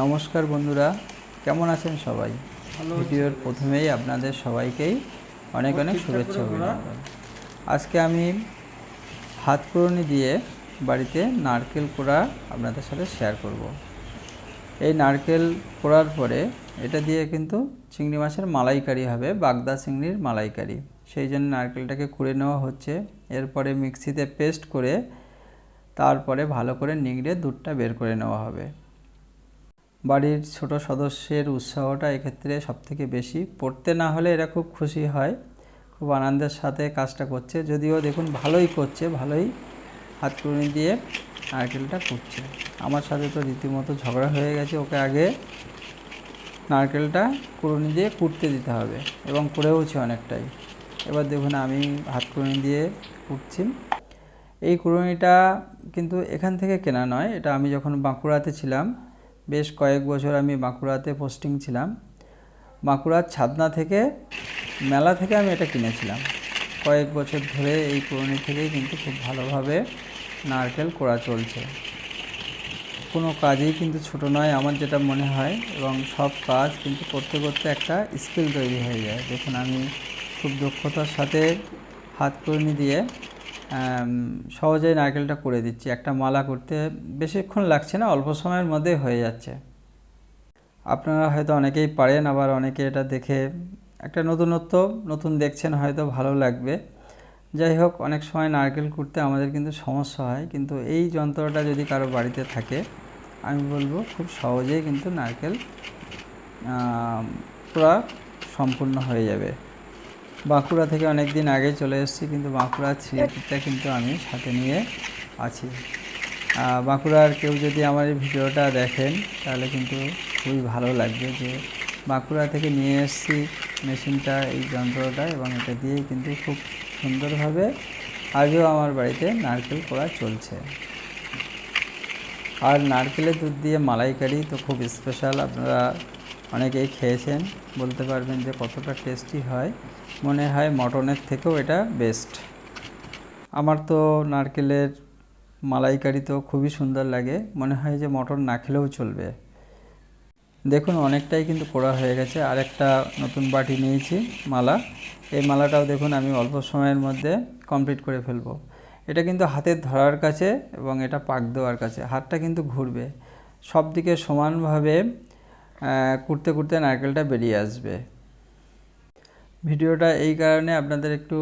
নমস্কার বন্ধুরা কেমন আছেন সবাই? ভিডিওর প্রথমেই আপনাদের সবাইকেই অনেক অনেক শুভেচ্ছা অভিনন্দন। আজকে আমি হাত পুরনি দিয়ে বাড়িতে নারকেল কোড়া আপনাদের সাথে শেয়ার করব। এই নারকেল কোড়ার পরে এটা দিয়ে কিন্তু চিংড়ি মাছের মালাইকারি হবে বাগদা চিংড়ির মালাইকারি। সেই জন্য নারকেলটাকে কুড়ে নেওয়া হচ্ছে এরপরে মিক্সিতে পেস্ট করে তারপরে ভালো করে নিংড়ে দুধটা বের করে নেওয়া হবে। বাড়ির ছোট সদস্যের উৎসাহটা এক্ষেত্রে সবথেকে বেশি। পড়তে না হলে এরা খুব খুশি হয়, খুব আনন্দের সাথে কাজটা করছে। যদিও দেখুন ভালোই করছে, ভালোই হাত কুড়ি দিয়ে নারকেলটা কুটছে। আমার সাথে তো রীতিমতো ঝগড়া হয়ে গেছে, ওকে আগে নারকেলটা কুড়ুনি দিয়ে কুটতে দিতে হবে এবং করেওছে অনেকটাই। এবার দেখুন আমি হাত কুড়ুনি দিয়ে কুটছি। এই কুড়ুনিটা কিন্তু এখান থেকে কেনা নয়, এটা আমি যখন বাঁকুড়াতে ছিলাম বেশ কয়েক বছর আমি বাঁকুড়াতে পোস্টিং ছিলাম। বাঁকুড়ার ছাদনা থেকে, মেলা থেকে আমি এটা কিনেছিলাম। কয়েক বছর ধরে এই কুড়ুনি থেকেই কিন্তু খুব ভালোভাবে নারকেল কোড়া চলছে। কোনো কাজেই কিন্তু ছোট নয় আমার যেটা মনে হয় এবং সব কাজ কিন্তু করতে করতে একটা স্কিল তৈরি হয়ে যায়। দেখুন, আমি খুব দক্ষতার সাথে হাত কুড়ুনি দিয়ে সহজেই নারকেলটা করে দিচ্ছি। একটা মালা করতে বেশিক্ষণ লাগছে না, অল্প সময়ের মধ্যে হয়ে যাচ্ছে। আপনারা হয়তো অনেকেই পারেন, আবার অনেকে এটা দেখে একটা নতুনত্ব, নতুন দেখছেন, হয়তো ভালো লাগবে। যাই হোক, অনেক সময় নারকেল কুটতে আমাদের কিন্তু সমস্যা হয়, কিন্তু এই যন্ত্রটা যদি কারও বাড়িতে থাকে, আমি বলব খুব সহজেই কিন্তু নারকেল পুরা সম্পূর্ণ হয়ে যাবে। বাঁকুড়া থেকে অনেক দিন আগে চলে এসেছি, কিন্তু বাঁকুড়ার স্মৃতিটা কিন্তু আমি সাথে নিয়ে আছি। বাঁকুড়ার কেউ যদি আমার এই ভিডিওটা দেখেন, তাহলে কিন্তু খুবই ভালো লাগবে যে বাঁকুড়া থেকে নিয়ে এসেছি মেশিনটা, এই যন্ত্রটা, এবং এটা দিয়েই কিন্তু খুব সুন্দরভাবে আগেও আমার বাড়িতে নারকেল করা চলছে। আর নারকেলের দুধ দিয়ে মালাইকারি তো খুব স্পেশাল আপনারা অনেকেই খেয়েছেন, বলতে পারবেন যে কতটা টেস্টি হয়। মনে হয় মটনের থেকেও এটা বেস্ট আমার তো নারকেলের মালাইকারি তো খুবই সুন্দর লাগে। মনে হয় যে মটন না খেলেও চলবে। দেখুন, অনেকটাই কিন্তু করা হয়ে গেছে। আর একটা নতুন বাটি নিয়েছি, মালা। এই মালাটাও দেখুন, আমি অল্প সময়ের মধ্যে কমপ্লিট করে ফেলব। এটা কিন্তু হাতের ধরার কাছে এবং এটা পাক দেওয়ার কাছে। হাতটা কিন্তু ঘুরবে। সব দিকে সমানভাবে কুড়তে কুড়তে নারকেলটা বেরিয়ে আসবে। ভিডিওটা এই কারণে আপনাদের একটু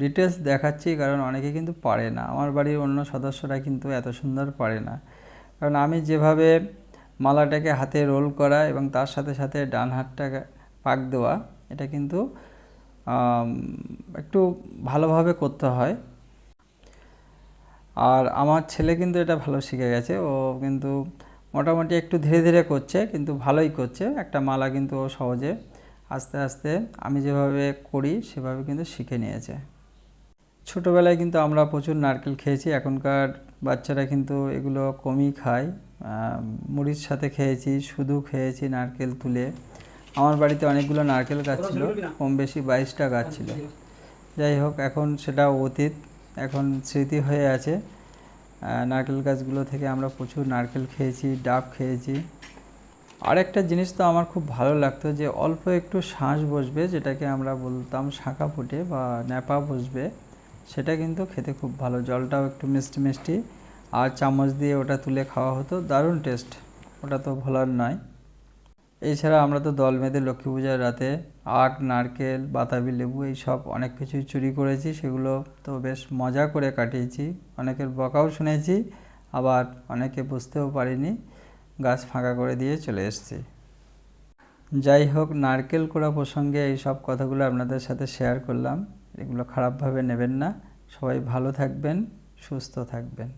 ডিটেলস দেখাচ্ছি, কারণ অনেকে কিন্তু পারে না। আমার বাড়ির অন্য সদস্যরা কিন্তু এত সুন্দর পারে না। কারণ আমি যেভাবে মালাটাকে হাতে রোল করা এবং তার সাথে সাথে ডান হাতটা পাক দেওয়া, এটা কিন্তু একটু ভালোভাবে করতে হয়। আর আমার ছেলে কিন্তু এটা ভালো শিখে গেছে। ও কিন্তু মোটামুটি একটু ধীরে ধীরে করছে, কিন্তু ভালোই করছে। একটা মালা কিন্তু ও সহজে আস্তে আস্তে আমি যেভাবে করি, সেভাবে কিন্তু শিখে নিয়েছে ছোটোবেলায় কিন্তু আমরা প্রচুর নারকেল খেয়েছি, এখনকার বাচ্চারা কিন্তু এগুলো কমই খায়। মুড়ির সাথে খেয়েছি, শুধু খেয়েছি নারকেল তুলে। আমার বাড়িতে অনেকগুলো নারকেল গাছ ছিল, কম বেশি বাইশটা গাছ ছিল। যাই হোক, এখন সেটা অতীত, এখন স্মৃতি হয়ে আছে। নারকেল গাছগুলো থেকে আমরা প্রচুর নারকেল খেয়েছি, ডাব খেয়েছি। আরেকটা জিনিস তো আমার খুব ভালো লাগতো যে অল্প একটু শ্বাস বসবে, যেটাকে আমরা বলতাম শাঁখা ফুটে বা ন্যাপা বসবে, সেটা কিন্তু খেতে খুব ভালো। জলটাও একটু মিষ্টি মিষ্টি। আর চামচ দিয়ে ওটা তুলে খাওয়া হতো। দারুণ টেস্ট। ওটা তো ভোলার নয়। এছাড়া আমরা তো দল বেঁধে লক্ষ্মী পূজার রাতে আখ নারকেল, বাতাবি লেবু এই সব অনেক কিছুই চুরি করেছি। সেগুলো তো বেশ মজা করে কাটিয়েছি। অনেকের বকাও শুনেছি, আবার অনেকে বুঝতেও পারিনি। গাছ ফাঁকা করে দিয়ে চলে এসেছি। যাই হোক, নারকেল কোড়া প্রসঙ্গে এই সব কথাগুলো আপনাদের সাথে শেয়ার করলাম। এগুলো খারাপভাবে নেবেন না। সবাই ভালো থাকবেন, সুস্থ থাকবেন।